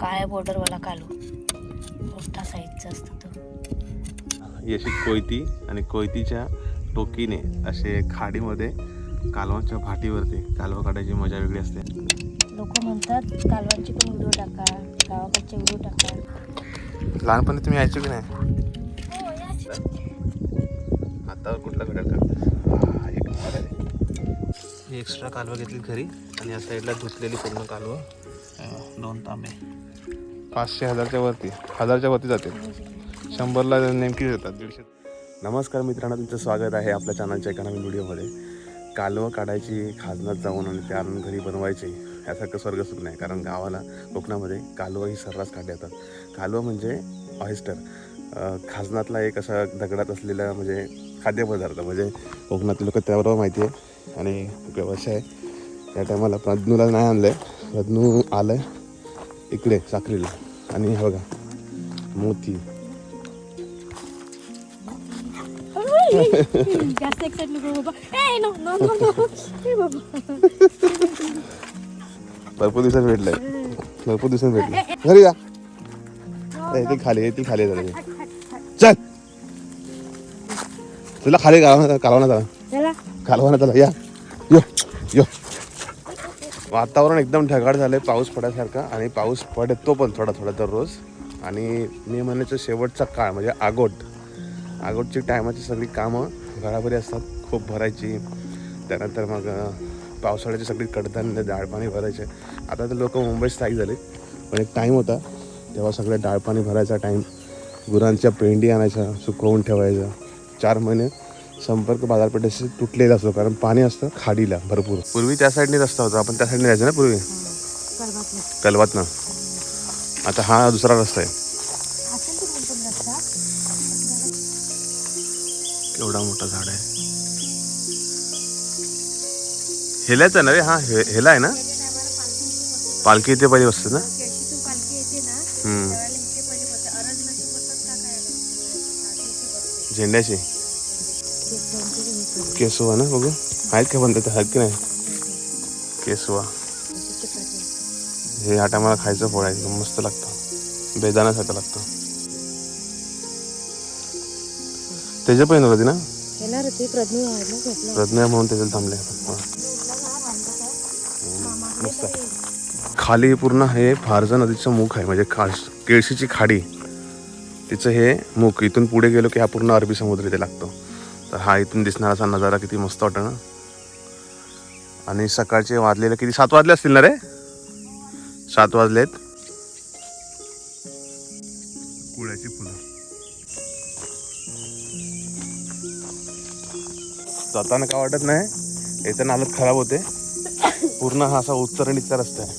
काळ्या बॉर्डरवाला कालू. मोठा साईजचा असतो तो. ही अशी कोयती आणि कोयतीच्या टोकीने असे खाडीमध्ये कालवांच्या भाटीवरती कालवा काढायची मजा वेगळी असते. लोक म्हणतात कालवांचे पण व्हिडिओ टाका गावाकडचे व्हिडिओ टाका. लहानपणी तुम्ही यायचो की नाही? हातावर कुठला भेटेल का? एक. ही एक्स्ट्रा कालवा घेतली घरी आणि या साईडला धुतलेली पूर्ण कालवा. दोन तांबे. पाचशे हजारच्या वरती हजारच्या वरती जाते शंभरला नेमकी देतात दीडशे. नमस्कार मित्रांनो तुमचं स्वागत आहे आपल्या चॅनलच्या एका नवीन व्हिडिओमध्ये कालवं काढायची खाजनात जाऊन आणि ते आणून घरी बनवायची यासारखं स्वर्ग सुख नाही. कारण गावाला कोकणामध्ये कालवं ही सर्रास काढले जातात. कालवं म्हणजे ऑयस्टर. खाजनातला एक असा दगडात असलेला म्हणजे खाद्यपदार्थ म्हणजे कोकणातील लोक त्याबरोबर माहिती आहे. आणि व्यवसाय आहे या टायमाला प्रज्ञूला नाही आणलं आहे प्रज्ञू आलं आहे इकडे साखरीला आणि हे बघा मोती. जास्त एक्साइट नको बाबा. ए नो नो नो नो ए बाबा. भरपूर दिवसात भेटलंय. भरपूर दिवसात भेटलं घरी या ए, ती खाली ती खाली. चल. तुला खाली कालवणार कालवणार चला चला. कालवणार चला या. यो यो. वातावरण एकदम ढगाळ झालंय पाऊस पडायसारखा आणि पाऊस पडतो पण थोडा थोडा दररोज आणि मे महिन्याचा शेवटचा काळ म्हणजे आगोट. आगोटची टायमाची सगळी कामं घराभरी असतात खूप भरायची. त्यानंतर मग पावसाळ्याची सगळी कडधान्य डाळपाणी भरायचे. आता तर लोक मुंबईत स्थायिक झाले पण एक टाईम होता तेव्हा सगळे डाळपाणी भरायचा टाईम गुरांच्या पेंडी आणायच्या सुकवून ठेवायचा. चार महिने संपर्क बाजारपेठेशी तुटलेला असतो कारण पाणी असतं खाडीला भरपूर. पूर्वी त्या साईडने रस्ता होता आपण त्या साईडने जायचं ना पूर्वी? कलवात ना आता हा दुसरा रस्ता आहे. केवढा मोठा झाड आहे. हेल्याचा ना रे? हा हे हेला आहे ना? पालखी इथे पहिली बसते ना? केळशीतून हम्म. केसुवा ना बघू. आहेत का पण ते आहेत की नाही? केसुवा. हे आटा मला खायचं फळ आहे. एकदम मस्त लागतं. बेदाण्यासारखं लागतं. त्याच्या पण होती ना? येणार होते. प्रज्ञू ना प्रज्ञा म्हणून त्याच्यात थांबले. हा. मस्त. खाली पूर्ण हे फारजा नदीचं मुख आहे. म्हणजे खा केळशीची खाडी. तिचं हे मुख इथून पुढे गेलो की हा पूर्ण अरबी समुद्र इथे लागतो. तर हा इथून दिसणारा असा नजारा किती मस्त वाटतं ना. आणि सकाळचे वाजलेले किती? सात वाजले असतील ना रे? सात वाजलेत. कुळ्याची फुलं. जाताना का वाटत नाही येताना हालत खराब होते. पूर्ण हा असा उच्चरणीचा रस्ता आहे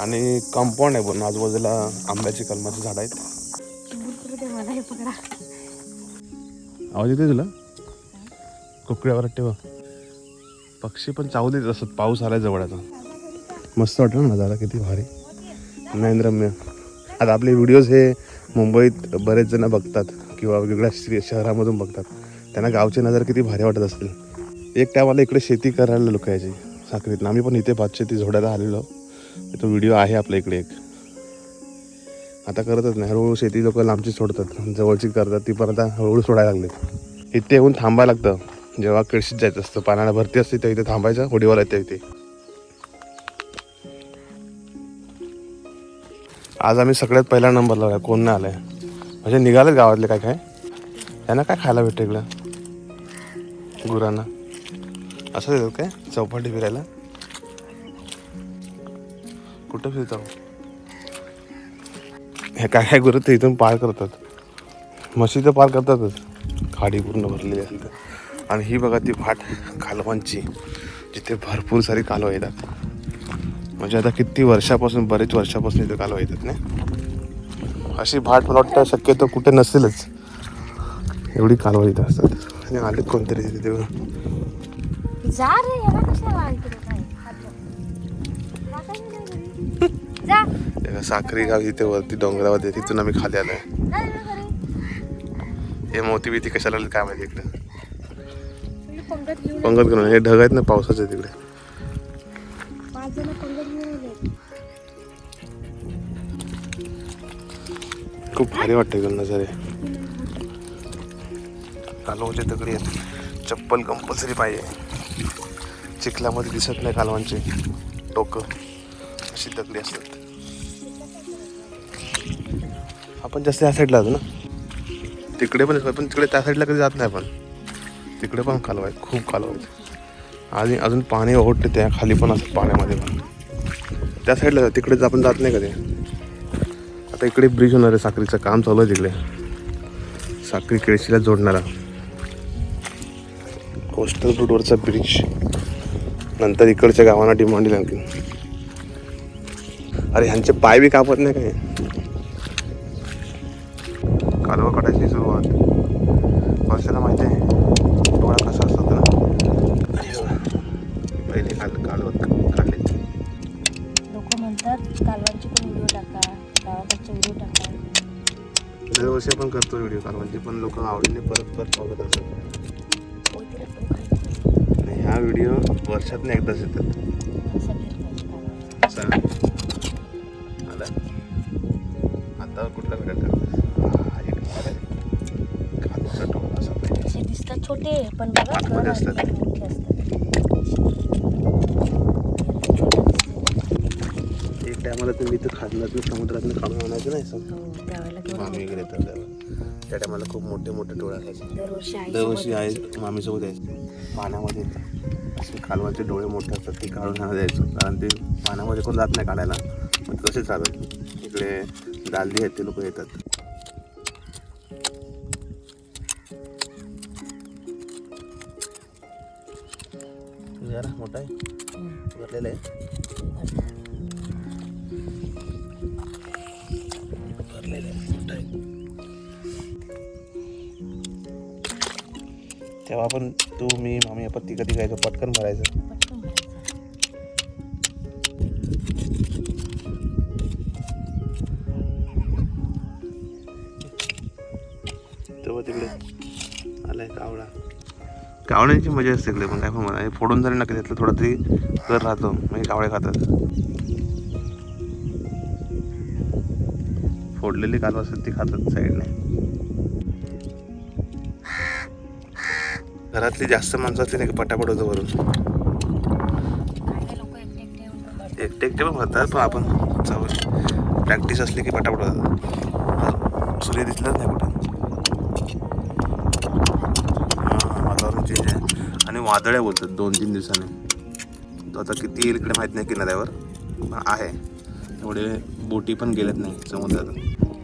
आणि कंपाऊंड आहे पूर्ण आजूबाजूला आंब्याची कलमाची झाड आहेत. हे आवाज येते तुला? कुकड्यावर ठेवा. पक्षी पण चावू देत असत पाऊस आलाय जवळ आता मस्त वाटलं ना नजारा किती भारी. नयनरम्य आता आपले व्हिडिओज हे मुंबईत बरेच जण बघतात किंवा वेगवेगळ्या श्री शहरामधून बघतात. त्यांना गावचे नजारा किती भारी वाटत असतील. एक टायमाला इकडे शेती करायला लोक यायची साखरीत आम्ही पण इथे भातशेती झोडायला आलेलो. तो व्हिडिओ आहे आपल्या इकडे एक. आता करतच नाही. हळूहळू शेती लोक लांबची सोडतात. जवळची करतात ती पण आता हळूहळू सोडायला लागलेत. इथे येऊन थांबायला लागतं. जेव्हा कळशीत जायचं असतं पाण्याला भरती असते त्या इथे थांबायचं होडीवाला येते इथे. आज आम्ही सगळ्यात पहिला नंबर लावला कोण नाही आलाय. म्हणजे निघाले गावातले काय काय? त्यांना काय खायला भेटतं इकडं? गुरांना. असं देतात काय? चौपाटी फिरायला? कुठं फिरतो? हे काय काय गुरु ते इथून पार करतात. म्हशी तर पार करतातच. खाडी पूर्ण भरलेली असेल तर आणि ही बघा ती भाट कालवांची जिथे भरपूर सारी कालवं येतात. म्हणजे आता किती वर्षापासून बरेच वर्षापासून इथे कालवं येतात ना? अशी भाट मला वाटतं शक्यतो कुठे नसेलच. एवढी कालवं इथं असतात. आणि आले कोणतरी तिथे नाही साखरी गाव इथे वरती डोंगरावर तिथून आम्ही खाली आलोय. हे मोती बिती कशाला काय माहिती इकडे? पंगत घेऊन हे ढग आहेत ना पावसाचे तिकडे. खूप भारी वाटते इकडे नजारे. कालवाचे दगडी आहेत. चप्पल कंपल्सरी पाहिजे. चिखलामध्ये दिसत नाही कालवांचे. टोकं. अशी दगडी असतात. आपण जास्त या साईडला जातो ना? तिकडे पण पण तिकडे त्या साईडला कधी जात नाही आपण. तिकडे पण कालवा आहे खूप कालवा आहेत आणि अजून पाणी ओढते त्या खाली पण असं पाण्यामध्ये पण. त्या साईडला जा, तिकडे आपण जात नाही कधी. आता इकडे ब्रिज होणार आहे साखरीचं काम चालू आहे तिकडे. साखरी केळशीला जोडणारा. कोस्टल रोडवरचा ब्रिज नंतर इकडच्या गावांना डिमांड येईल आणखी अरे ह्यांचे पाय बी कापत नाही काय कालवा काढायची कालवांचे पण व्हिडिओ टाका गावाकडचे व्हिडिओ टाका. दरवर्षी आपण करतो व्हिडिओ कालवांचे पण लोक आवडीने परत परत बघत असतात. ह्या व्हिडिओ वर्षातून एकदाच येतात. टायमाला तुम्ही इथं खाजनात समुद्रातनं काढून आणायचं नाही सम हो मामी वगैरे तर त्या टायमाला खूप मोठे मोठे डोळे असायचे दरवर्षी आई मामीसोबत यायचे. पाण्यामध्ये असे कालवाचे डोळे मोठे असतात ते काढून आणा द्यायचो कारण ते पाण्यामध्ये कोण जात नाही काढायला. मग तसे चालत इकडे दालदी आहेत ते लोक येतात. जरा मोठा आहे. भरलेला आहे. तेव्हा आपण तू मी मामी आपण तिघं तिघायचो पटकन भरायचं. पटकन भरायचं. तेव्हा तिकडे आलाय कावळा. कावळ्यांची मजा असते तिकडे पण काय पण म्हणा हे फोडून जरी नका त्यातलं थोडा तरी कर राहतो म्हणजे कावळे खातात. फोडलेली कालवा असतात ती खातात साईडने. घरातली जास्त माणसं असली नाही की पटापट होतं वरून. एकटे एकटे पण भरतात. पण आपण सवय प्रॅक्टिस असली की पटापट होतात सूर्य दिसलाच नाही कुठं. हां वातावरण चेंज आहे. आणि वादळ आहे बोलतात दोन तीन दिवसाने. तो आता किती येईल इकडे माहीत नाही किनाऱ्यावर पण आहे. एवढे बोटी पण गेलेत नाही समुद्रात.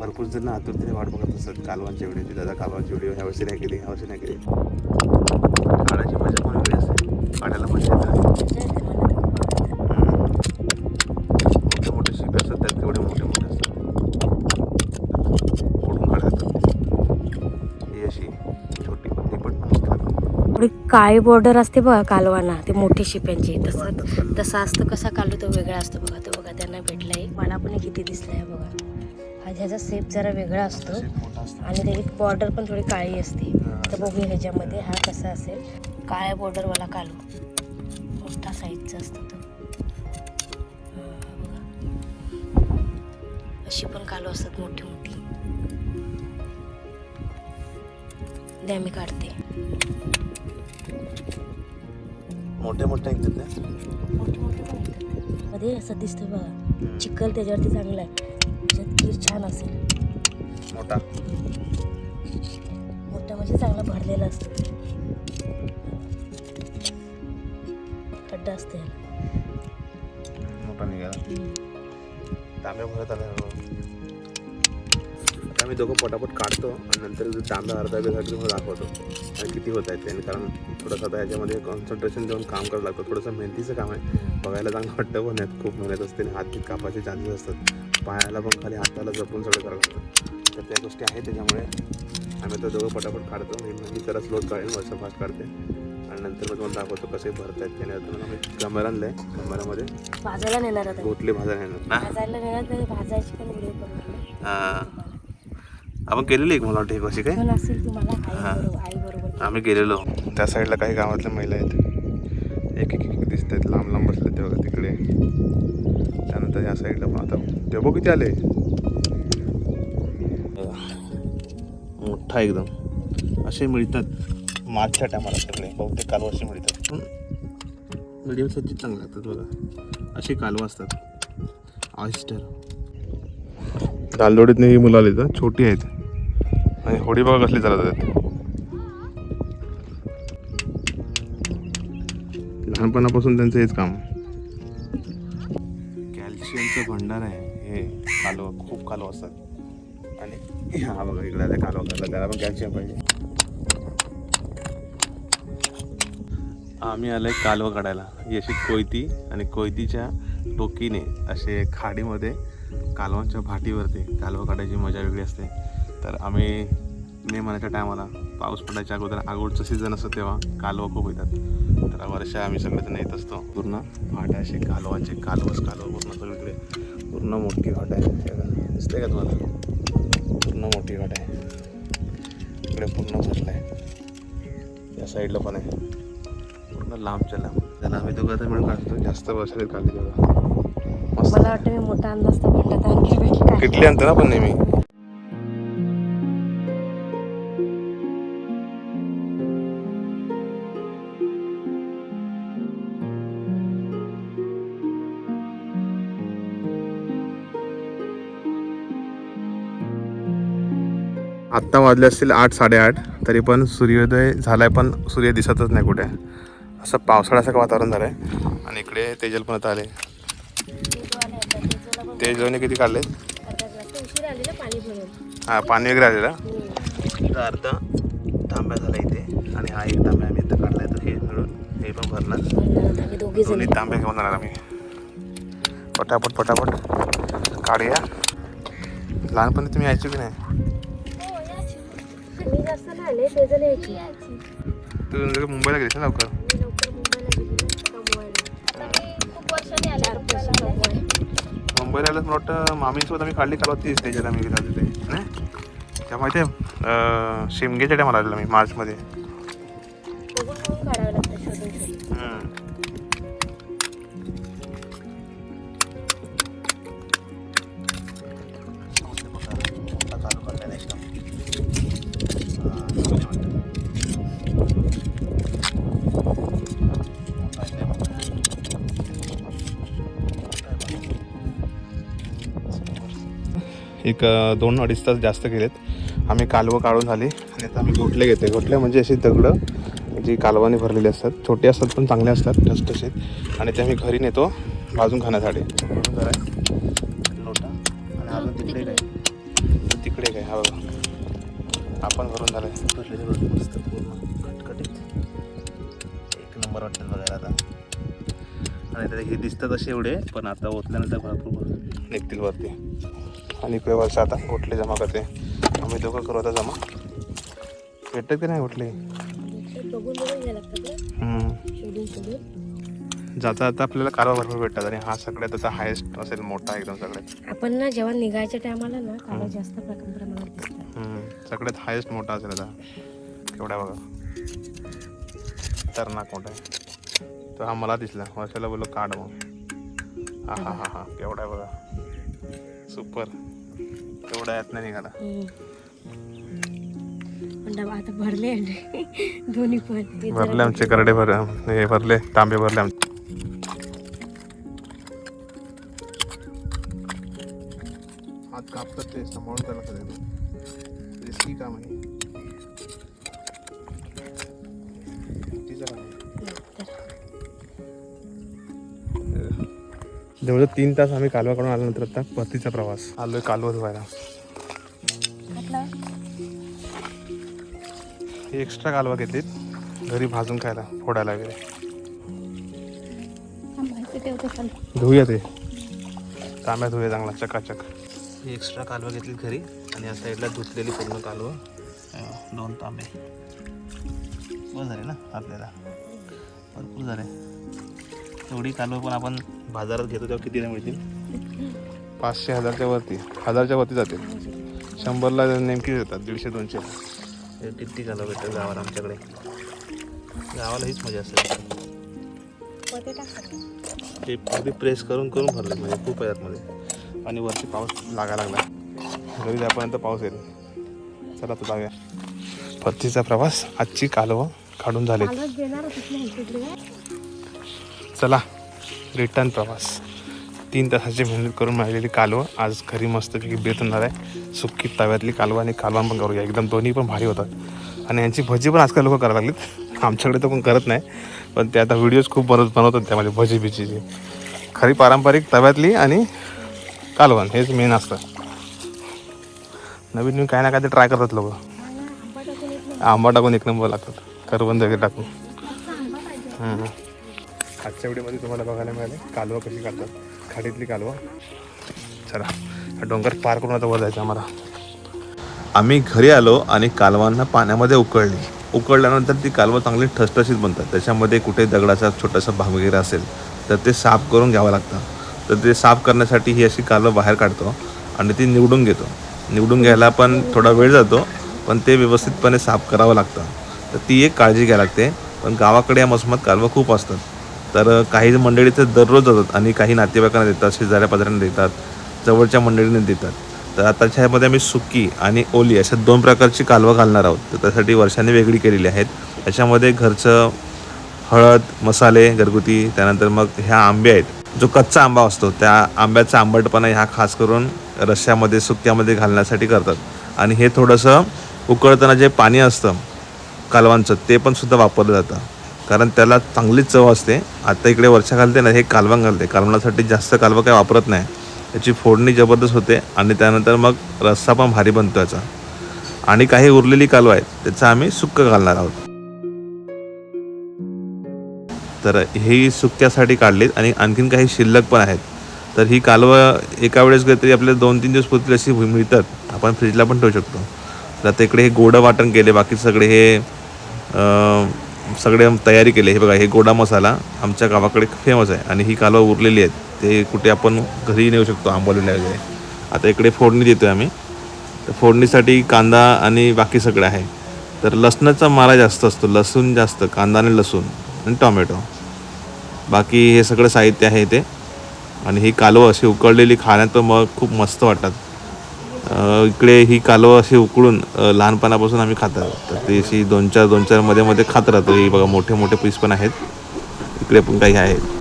भरपूर जण आतुरतेने वाट बघत असतात. कालवांच्या व्हिडिओ की दादा कालवांची व्हिडिओ ह्या वर्षी नाही केली ह्या वर्षी नाही केली काढायची मजा पण वेगळी असते काढायला मजा. मोठे मोठे शिपे असतात त्यात तेवढे मोठे मोठे असतात. फोडून काढतात. ही अशी छोटी पण लागते. थोडी काळी बॉर्डर असते बघा कालवाना ते मोठे शिप्यांची. तसं तसं असतं कसा कालू तो वेगळा असतो बघा. तो बघा त्यांना भेटलाय. मला पण किती दिसलाय बघा. हा ह्याचा सेप जरा वेगळा असतो. आणि त्याची बॉर्डर पण थोडी काळी असते. तर बघूया ह्याच्यामध्ये हा कसा असेल. काळ्या बॉर्डरवाला कालू. मोठा साईजचा असतो तो. बघा. अशी पण कालू असतात मोठी मोठी. द्या मी काढते. मोठे मोठे मोठे मोठे पण. मध्ये असं दिसतोय बघा. चिखल त्याच्यावरती चांगला आहे. त्याच्यात कीर छान असेल. मोठा. मोठा म्हणजे चांगला भरलेला असतो. असते मोठा निघाला. तांब्या भरत आला आता आम्ही दोघं पटापट काढतो आणि नंतर तांब्या अर्धा वेळासाठी मला दाखवतो. आणि किती होत आहेत त्याने कारण थोडंसं आता ह्याच्यामध्ये कॉन्सन्ट्रेशन देऊन काम करावं लागतं. थोडंसं मेहनतीचं काम आहे. बघायला चांगलं वाटतं पण यात खूप मेहनत असते आणि हात बीत कापायचे चान्सेस असतात. पायाला पण खाली हाताला जपून सगळं करावं लागतं. तर त्या गोष्टी आहेत त्याच्यामुळे आम्ही आता दोघं पटापट काढतो. मी मी जरा स्लो काढेन वर्ष फास्ट काढते. आणि नंतर मग तुम्हाला दाखवतो कसे भरत आहेत त्याने आम्ही कॅमेरा आणलं आहे कॅमेरामध्ये भाजायला नेणार आता. गोटले भाजा येणार ना? भाजायला नेणार तर भाजायची पण व्हिडिओ करून हां. आपण केलेली एक मला वाटतं एक वर्षी काय? तुम्हाला हा. आम्ही गेलेलो त्या साईडला काही गावातल्या महिला आहेत. एक एक एक दिसत आहेत लांब लांब बसले ते बघा तिकडे. त्यानंतर या साईडला पण आता ते बघ किती आले. मोठा एकदम. असे मिळतात. मागच्या टायमाला सगळे बहुतेक कालवा असे मिळतात. मिडियम साईजची चांगले लागतात बघा. असे कालवा असतात. ऑइस्टर दालदोडीतनं ही मुलं आली तर छोटी आहेत. आणि होडी बघा कसली चालत आहेत लहानपणापासून त्यांचं हेच काम. कॅल्शियमचं भंडार आहे. हे कालवा खूप कालवा असतात. आणि हा बघा इकडे कालवा त्याला पण कॅल्शियम पाहिजे. आम्ही आलोय कालवा काढायला. ही अशी कोयती आणि कोयतीच्या टोकीने असे खाडीमध्ये कालवांच्या भाटीवरती कालवा काढायची मजा वेगळी असते. तर आम्ही मे महिन्याच्या टायमाला पाऊस पडायच्या अगोदर आगोडचं सीझन असतं तेव्हा कालवा खूप येतात. तर वर्षा आम्ही सगळेजण येत असतो. पूर्ण फाट्या असे कालवांचे कालवस कालवा पूर्ण सगळीकडे. पूर्ण मोठी फाट आहे. दिसते का तुम्हाला? पूर्ण मोठी फाट आहे. इकडे पूर्ण भरलं आहे या साईडला पण आहे. लांबच्या लांब त्याला आम्ही दोघं आता मिळून काढतो. जास्त वर्षात काढले मला वाटतं मी मोठा अंदाज तर भेटत आणखी किटली आणतो ना पण नेहमी. आत्ता वाजले असतील आठ साडेआठ. तरी पण सूर्योदय झालाय पण सूर्य दिसतच नाही कुठे. असं पावसाळ्यासारखं वातावरण झालंय. आणि इकडे तेजल पण आता आले. तेजलने किती काढले हा पाणी वगैरे आलेलं. अर्धा तांब्या झाला इथे. आणि हा एक तांब्या आम्ही इथं काढला तर हे मिळून. हे पण भरणार. दोन्ही तांबे घेऊन जाणार आम्ही. पटापट पटापट. काढूया. लहानपणी तुम्ही यायचे की नाही? यायची. तू मुंबईला गेलीस ना लवकर? मुंबईला आलं मला वाटतं मामीसोबत आम्ही काढली काढवा तीच त्याच्यात आम्ही तिथे नाही त्या माहिती आहे शिमगेच्या टायमाला आलेलो मी मार्चमध्ये. एक दोन अडीच तास जास्त गेलेत आम्ही कालवं काढून झाली आणि आता आम्ही घोटले घेते घोटले म्हणजे अशी दगडं जी कालवाने भरलेली असतात. छोटे असतात पण चांगले असतात. ठसठशीत आणि ते आम्ही घरी नेतो. भाजून खाण्यासाठी. लोटा आणि अजून तिकडे काय? तिकडे काय हा बघा. आपण भरून झालं भरलेले बघ मस्त पूर्ण. कटकटीत. एक नंबर वाटतात बघायला आता. आणि हे दिसतात असे एवढे पण आता ओतल्यानंतर भरपूर निघतील वरती. आणि वर्ष आता ओटले जमा करते. आम्ही दोघं करू आता जमा. भेटतात की नाही ओटले जाता आता आपल्याला कारवा भरपूर भेटतात आणि हा सगळ्यात आता हायेस्ट असेल मोठा एकदम सगळ्यात. आपण ना जेव्हा निघायच्या टायमाला ना काला जास्त प्रमाणात. सगळ्यात हायेस्ट मोठा असेल आता. केवढा बघा. तरनाक मोठा आहे. तर हा मला दिसला. वर्षाला बोललो काढ मग. हा हा हा हा. केवढा आहे बघा. सुपर. तेवढा यात नाही निघाला आता भरले दोन्ही पण. हे भरले आमचे करडे भर हे भरले तांबे भरले आमचे. हात कापतात ते सांभाळून त्याला करायचं रिस्की काम आहे. जवळजवळ तीन तास आम्ही कालवा काढून आल्यानंतर आता परतीचा प्रवास. आलोय कालवा धुवायला? हे एक्स्ट्रा कालवा घेतलीत. घरी भाजून खायला फोडायला वगैरे. धुऊया ते. तांब्या धुऊया चांगला चकाचक. ही एक्स्ट्रा कालवा घेतली घरी आणि या साईडला धुतलेली पूर्ण कालवा. दोन तांबे. बस झाले ना आपल्याला. भरपूर झाले. एवढी कालवा पण आपण बाजारात घेतो तेव्हा कितीला मिळतील? पाचशे हजारच्या वरती. हजारच्या वरती जातील. शंभरला नेमकी देतात दीडशे दोनशे. हे किती कालवा भेटतात गावाला आमच्याकडे? गावाला हीच मजा असते मध्ये. ते अगदी प्रेस करून करून भरले म्हणजे खूप आहे आतमध्ये. आणि वरती पाऊस लागायला लागला घरी जाईपर्यंत पाऊस येईल. चला तर जाऊया. परतीचा प्रवास आजची कालवं काढून झाले चला रिटर्न प्रवास. तीन तासाची मेहनत करून मिळालेली कालवं आज घरी मस्तपैकी बेत होणार आहे. सुक्की तव्यातली कालवं आणि कालवण पण करूया. एकदम दोन्ही पण भारी होतात. आणि यांची भजी पण आजकाल लोक करायला लागलीत. आमच्याकडे तर पण करत नाही. पण ते आता व्हिडिओज खूप बनवत बनवतात त्यामध्ये भजी बिजीची. खरी पारंपरिक तव्यातली आणि कालवण हेच मेन असतं. नवीन नवीन काय ना काय ते ट्राय करतात लोक. आंबा टाकून एक नंबर लागतात. करवंद वगैरे टाकून. आजच्या व्हिडिओमध्ये तुम्हाला बघायला मिळाले. कालवा कशी काढतात खाडीतली कालवा. चला हा डोंगर पार करून आता वर जायचं आम्हाला. आम्ही घरी आलो आणि कालवांना पाण्यामध्ये उकळली. उकळल्यानंतर ती कालवं चांगली ठसठशीत बनतात. त्याच्यामध्ये कुठे दगडाचा छोटासा भाग वगैरे असेल तर ते साफ करून घ्यावं लागतं. तर ते साफ करण्यासाठी ही अशी कालवं बाहेर काढतो आणि ती निवडून घेतो. निवडून घ्यायला पण थोडा वेळ जातो पण ते व्यवस्थितपणे साफ करावं लागतं. तर ती एक काळजी घ्यावी लागते. पण गावाकडे या मोसमात कालवं खूप असतात. तर काही मंडळी तर दररोज जातात आणि काही नातेवाईकांना देतात शेजाऱ्या पाजाऱ्यांना देतात जवळच्या मंडळींना देतात. तर आताच्या ह्यामध्ये आम्ही सुकी आणि ओली अशा दोन प्रकारची कालवं घालणार आहोत. तर त्यासाठी वर्षाने वेगळी केलेली आहेत. याच्यामध्ये घरचं हळद मसाले घरगुती त्यानंतर मग ह्या आंबे आहेत. जो कच्चा आंबा असतो त्या आंब्याचा आंबटपणा ह्या खास करून रश्श्यामध्ये सुक्यामध्ये घालण्यासाठी करतात. आणि हे थोडंसं उकळताना जे पाणी असतं कालवांचं ते पण सुद्धा वापरलं जातं. कारण त्याला चांगलीच चव असते. आता इकडे वर्षा घालते ना हे कालवण घालते. कालवणासाठी जास्त कालवं काही वापरत नाही. त्याची फोडणी जबरदस्त होते आणि त्यानंतर मग रस्सा पण भारी बनतो याचा. आणि काही उरलेली कालवं आहेत त्याचं आम्ही सुक्क घालणार आहोत. तर ही सुक्यासाठी काढलीत आणि आणखीन काही शिल्लक पण आहेत. तर ही कालवं एका वेळेस काहीतरी आपल्याला दोन तीन दिवस पुरतील अशी मिळतात. आपण फ्रीजला पण ठेवू शकतो. तर आता इकडे हे गोडं वाटण केले बाकी सगळे हे सगळे तयारी केली. हे बघा हे गोडा मसाला आमच्या गावाकडे फेमस आहे आणि ही कालवं उरलेली आहेत. ते कुठे आपण घरी नेऊ शकतो आंबोलीला वगैरे. आता इकडे फोडणी देतो आहे आम्ही. तर फोडणीसाठी कांदा आणि बाकी सगळं आहे. तर लसणाचा मारा जास्त असतो लसूण जास्त कांदा आणि लसूण आणि टॉमॅटो. बाकी हे सगळं साहित्य आहे ते आणि ही कालवं अशी उकळलेली खाण्यात मग खूप मस्त वाटतात. इकडे ही कालवं अशी उकळून लहानपणापासून आम्ही खात राहतो तर ती अशी दोन चार दोन चारमध्ये मध्ये खात राहतो. ही बघा मोठे मोठे पीस पण आहेत. इकडे पण काही आहेत.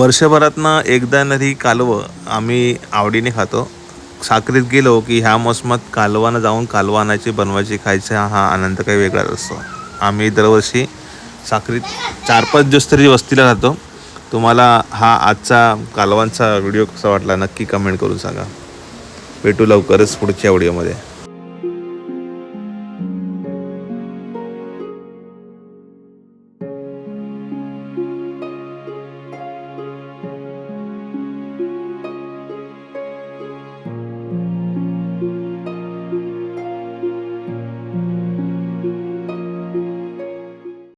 वर्षभरातनं एकदा नदी कालवं आम्ही आवडीने खातो. साखरीत गेलो की ह्या मोसमात कालवानं जाऊन कालवा आणायची बनवायची खायचा हा आनंद काही वेगळाच असतो. आम्ही दरवर्षी साखरीत चार पाच दिवस तरी वस्तीला राहतो. तुम्हाला हा आजचा कालवांचा व्हिडिओ कसा वाटला नक्की कमेंट करून सांगा. भेटू लवकरच पुढच्या व्हिडिओमध्ये.